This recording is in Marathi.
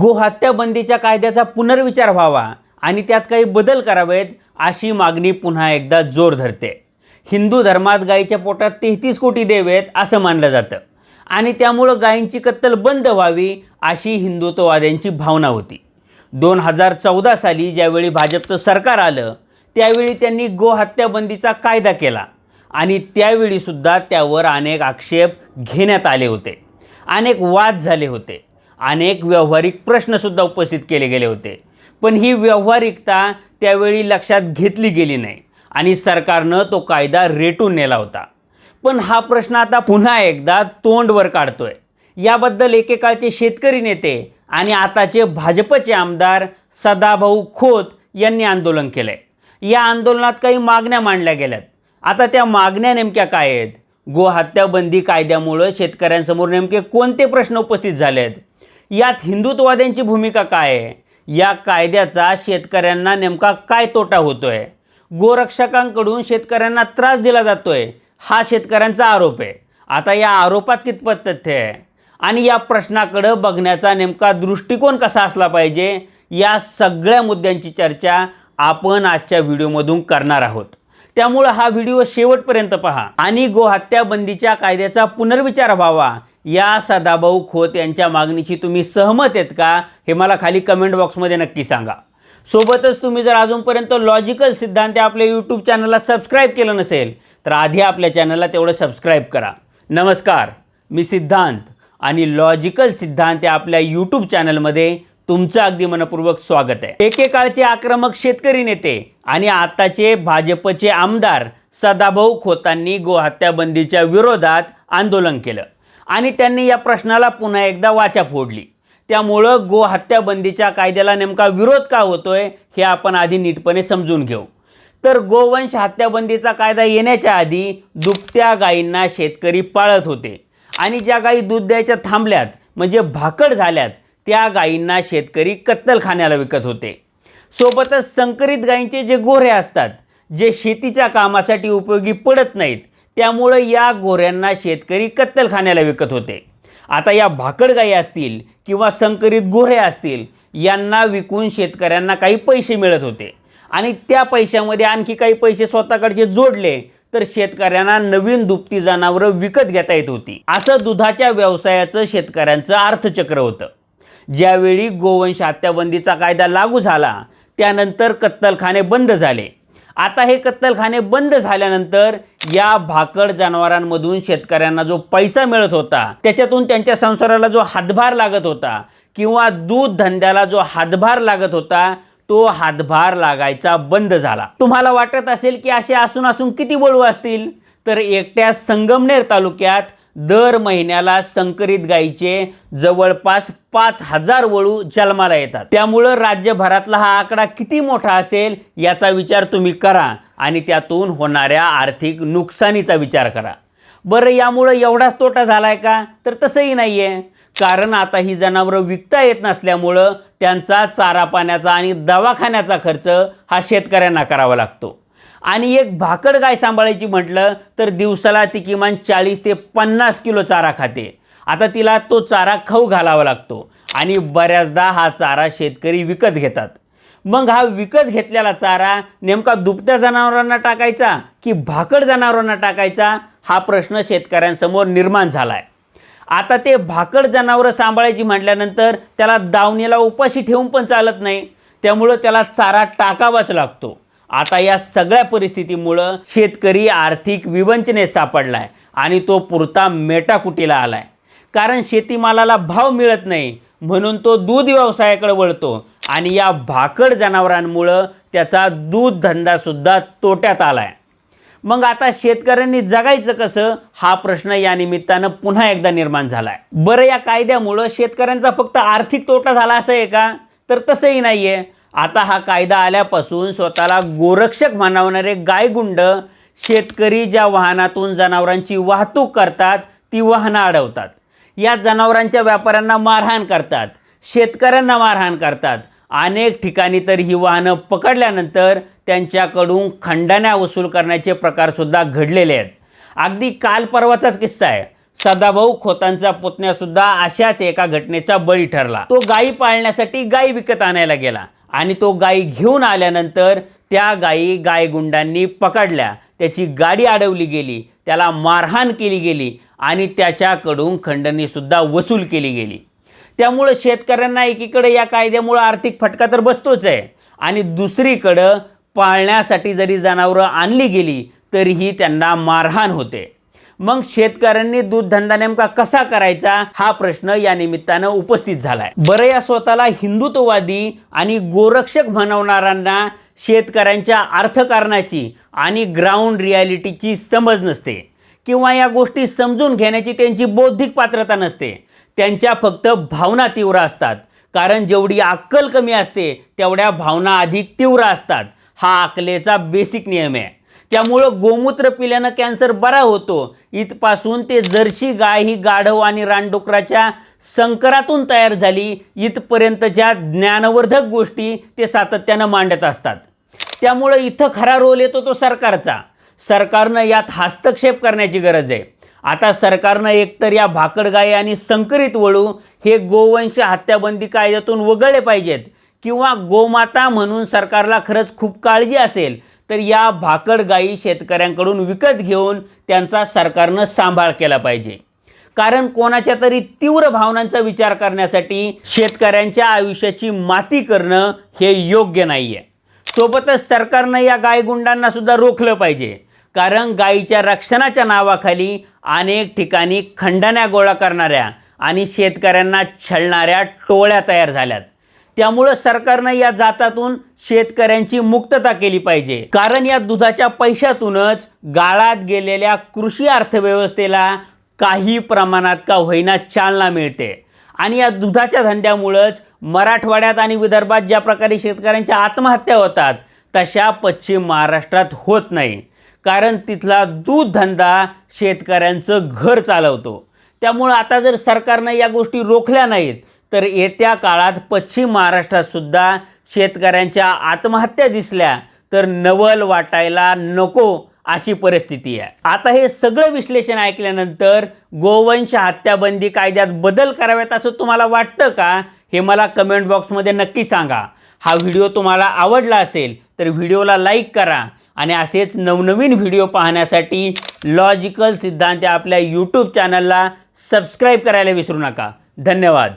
गोहत्या बंदीच्या कायद्याचा पुनर्विचार व्हावा आणि त्यात काही बदल करावेत अशी मागणी पुन्हा एकदा जोर धरते. हिंदू धर्मात गायीच्या पोटात तेहतीस कोटी देवेत असं मानलं जातं. आणि त्यामुळं गायींची कत्तल बंद व्हावी अशी हिंदुत्ववाद्यांची भावना होती. दोन हजार चौदा साली ज्यावेळी भाजपचं सरकार आलं त्यावेळी त्यांनी गोहत्याबंदीचा कायदा केला. आणि त्यावेळीसुद्धा त्यावर अनेक आक्षेप घेण्यात आले होते. अनेक वाद झाले होते. अनेक व्यावहारिक प्रश्नसुद्धा उपस्थित केले गेले होते. पण ही व्यावहारिकता त्यावेळी लक्षात घेतली गेली नाही आणि सरकारनं तो कायदा रेटून नेला होता. पण हा प्रश्न आता पुन्हा एकदा तोंडवर काढतोय. याबद्दल एकेकाळचे शेतकरी नेते आणि आताचे भाजपचे आमदार सदाभाऊ खोत यांनी आंदोलन केलंय. या आंदोलनात काही मागण्या मांडल्या गेल्यात. आता त्या मागण्या नेमक्या काय आहेत? गोहत्याबंदी कायद्यामुळं शेतकऱ्यांसमोर नेमके कोणते प्रश्न उपस्थित झाले आहेत यात हिंदुत्ववाद्यांची भूमिका काय आहे? या कायद्याचा शेतकऱ्यांना नेमका काय तोटा होतो आहे गोरक्षकांकडून शेतकऱ्यांना त्रास दिला जातो आहे हा शेतकऱ्यांचा आरोप आहे. आता या आरोपात कितपत तथ्य आहे? आणि या प्रश्नाकडं बघण्याचा नेमका दृष्टिकोन कसा असला पाहिजे या सगळ्या मुद्द्यांची चर्चा आपण आजच्या व्हिडिओमधून करणार आहोत. त्यामुळं हा व्हिडिओ शेवटपर्यंत पहा. आणि गोहत्या बंदीच्या कायद्याचा पुनर्विचार व्हावा या सदाभाऊ खोत यांच्या मागणीची तुम्ही सहमत आहेत का हे मला खाली कमेंट बॉक्समध्ये नक्की सांगा. सोबतच तुम्ही जर अजूनपर्यंत लॉजिकल सिद्धांत आपल्या यूट्यूब चॅनलला सबस्क्राईब केलं नसेल तर आधी आपल्या चॅनलला तेवढं सबस्क्राईब करा. नमस्कार मी सिद्धांत आणि लॉजिकल सिद्धांत या आपल्या यूट्यूब चॅनलमध्ये तुमचं अगदी मनपूर्वक स्वागत आहे. एकेकाळचे आक्रमक शेतकरी नेते आणि आताचे भाजपचे आमदार सदाभाऊ खोतांनी गोहत्याबंदीच्या विरोधात आंदोलन केलं. आणि त्यांनी या प्रश्नाला पुन्हा एकदा वाचा फोडली. त्यामुळं गो हत्याबंदीच्या कायद्याला नेमका विरोध का होतोय हे आपण आधी नीटपणे समजून घेऊ. तर गोवंश हत्याबंदीचा कायदा येण्याच्या आधी दुभत्या गायींना शेतकरी पाळत होते. आणि ज्या गायी दूध द्यायच्या थांबल्यात म्हणजे भाकड झाल्यात त्या गायींना शेतकरी कत्तलखान्याला विकत होते. सोबतच संकरित गायींचे जे गोरे असतात जे शेतीच्या कामासाठी उपयोगी पडत नाहीत त्यामुळं या गोऱ्यांना शेतकरी कत्तलखान्याला विकत होते. आता या भाकड गाई असतील किंवा संकरित गोरे असतील यांना विकून शेतकऱ्यांना काही पैसे मिळत होते. आणि त्या पैशामध्ये आणखी काही पैसे स्वतःकडचे जोडले तर शेतकऱ्यांना नवीन दुभती जनावरं विकत घेता येत होती. असं दुधाच्या व्यवसायाचं शेतकऱ्यांचं अर्थचक्र होतं. ज्यावेळी गोवंश हत्याबंदीचा कायदा लागू झाला त्यानंतर कत्तलखाने बंद झाले. आता हे कत्तलखाने बंद झाल्यानंतर या भाकड जनावरांमधून शेतकऱ्यांना जो पैसा मिळत होता त्याच्यातून त्यांच्या संसाराला जो हातभार लागत होता किंवा दूध धंद्याला जो हातभार लागत होता तो हातभार लागायचा बंद झाला. तुम्हाला वाटत असेल की असे असून असून किती वळू असतील? तर एकट्या संगमनेर तालुक्यात दर महिन्याला संकरित गायीचे जवळपास पाच हजार वळू जन्माला येतात. त्यामुळं राज्यभरातला हा आकडा किती मोठा असेल याचा विचार तुम्ही करा आणि त्यातून होणाऱ्या आर्थिक नुकसानीचा विचार करा. बरं यामुळं एवढाच तोटा झाला आहे का? तर तसंही नाही आहे कारण आता ही जनावरं विकता येत नसल्यामुळं त्यांचा चारा पाण्याचा आणि दवाखान्याचा खर्च हा शेतकऱ्यांना करावा लागतो. आणि एक भाकड गाय सांभाळायची म्हटलं तर दिवसाला ती किमान चाळीस ते पन्नास किलो चारा खाते. आता तिला तो चारा खाऊ घालावा लागतो आणि बऱ्याचदा हा चारा शेतकरी विकत घेतात. मग हा विकत घेतलेला चारा नेमका दुभत्या जनावरांना टाकायचा की भाकड जनावरांना टाकायचा? हा प्रश्न शेतकऱ्यांसमोर निर्माण झाला आहे आता ते भाकड जनावरं सांभाळायची म्हटल्यानंतर त्याला दावणीला उपाशी ठेवून पण चालत नाही. त्यामुळं त्याला चारा टाकावाच लागतो. आता या सगळ्या परिस्थितीमुळं शेतकरी आर्थिक विवंचनेत सापडलाय आणि तो पुरता मेटाकुटीला आलाय. कारण शेतीमालाला भाव मिळत नाही म्हणून तो दूध व्यवसायाकडे वळतो आणि या भाकड जनावरांमुळं त्याचा दूध धंदासुद्धा तोट्यात आलाय. मग आता शेतकऱ्यांनी जगायचं कसं? हा प्रश्न या निमित्तानं पुन्हा एकदा निर्माण झालाय. बरं या कायद्यामुळं शेतकऱ्यांचा फक्त आर्थिक तोटा झाला असं आहे का? तर तसंही नाही आहे आता हा कायदा आल्यापासून स्वतःला गोरक्षक म्हणावणारे गायगुंड शेतकरी ज्या वाहनातून जनावरांची वाहतूक करतात ती वाहनं अडवतात. या जनावरांच्या व्यापाऱ्यांना मारहाण करतात शेतकऱ्यांना मारहाण करतात. अनेक ठिकाणी तर ही वाहनं पकडल्यानंतर त्यांच्याकडून खंडण्या वसूल करण्याचे प्रकारसुद्धा घडलेले आहेत. अगदी काल परवाचाच किस्सा आहे. सदाभाऊ खोतांचा पुतण्या सुद्धा अशाच एका घटनेचा बळी ठरला. तो गायी पाळण्यासाठी गायी विकत आणायला गेला. आणि तो गाई घेऊन आल्यानंतर त्या गायी गायगुंडांनी पकडल्या. त्याची गाडी अडवली गेली. त्याला मारहाण केली गेली आणि त्याच्याकडून खंडणीसुद्धा वसूल केली गेली. त्यामुळं शेतकऱ्यांना एकीकडे या कायद्यामुळं आर्थिक फटका तर बसतोच आहे. आणि दुसरीकडं पाळण्यासाठी जरी जनावरं आणली गेली तरीही त्यांना मारहाण होते. मग शेतकऱ्यांनी दूध धंदा नेमका कसा करायचा? हा प्रश्न या निमित्तानं उपस्थित झालाय. बरं या स्वतःला हिंदुत्ववादी आणि गोरक्षक म्हणवणाऱ्यांना शेतकऱ्यांच्या अर्थकारणाची आणि ग्राउंड रियालिटीची समज नसते किंवा या गोष्टी समजून घेण्याची त्यांची बौद्धिक पात्रता नसते. त्यांच्या फक्त भावना तीव्र असतात. कारण जेवढी अक्कल कमी असते तेवढ्या भावना अधिक तीव्र असतात. हा अकलेचा बेसिक नियम आहे. त्यामुळं गोमूत्र पिल्यानं कॅन्सर बरा होतो. इथपासून ते जर्शी गाय ही गाढव आणि रानडुकराच्या संकरातून तयार झाली. इथपर्यंतच्या ज्ञानवर्धक गोष्टी ते सातत्यानं मांडत असतात. त्यामुळं इथं खरा रोल येतो तो सरकारचा. सरकारनं यात हस्तक्षेप करण्याची गरज आहे. आता सरकारनं एकतर या भाकडगाई आणि संकरित वळू हे गोवंश हत्याबंदी कायद्यातून वगळले पाहिजेत किंवा गोमाता म्हणून सरकारला खरंच खूप काळजी असेल. तर या भाकड गायी शेतकऱ्यांकडून विकत घेऊन त्यांचा सरकारनं सांभाळ केला पाहिजे. कारण कोणाच्या तरी तीव्र भावनांचा विचार करण्यासाठी शेतकऱ्यांच्या आयुष्याची माती करणं हे योग्य नाही आहे सोबतच सरकारनं या गायगुंडांना सुद्धा रोखलं पाहिजे. कारण गायीच्या रक्षणाच्या नावाखाली अनेक ठिकाणी खंडण्या गोळा करणाऱ्या आणि शेतकऱ्यांना छळणाऱ्या टोळ्या तयार झाल्यात. त्यामुळं सरकारनं या जातातून शेतकऱ्यांची मुक्तता केली पाहिजे. कारण या दुधाच्या पैशातूनच गाळात गेलेल्या कृषी अर्थव्यवस्थेला काही प्रमाणात का होईना चालना मिळते. आणि या दुधाच्या धंद्यामुळंच मराठवाड्यात आणि विदर्भात ज्या प्रकारे शेतकऱ्यांच्या आत्महत्या होतात तशा पश्चिम महाराष्ट्रात होत नाही. कारण तिथला दूध धंदा शेतकऱ्यांचं घर चालवतो. त्यामुळं आता जर सरकारनं या गोष्टी रोखल्या नाहीत तर येत्या काळात पश्चिम महाराष्ट्रातसुद्धा शेतकऱ्यांच्या आत्महत्या दिसल्या तर नवल वाटायला नको अशी परिस्थिती आहे. आता हे सगळं विश्लेषण ऐकल्यानंतर गोवंश हत्याबंदी कायद्यात बदल कराव्यात असं तुम्हाला वाटतं का? हे मला कमेंट बॉक्समध्ये नक्की सांगा. हा व्हिडिओ तुम्हाला आवडला असेल तर व्हिडिओला लाईक करा आणि असेच नवनवीन व्हिडिओ पाहण्यासाठी लॉजिकल सिद्धांत आपल्या यूट्यूब चॅनलला सबस्क्राईब करायला विसरू नका. धन्यवाद.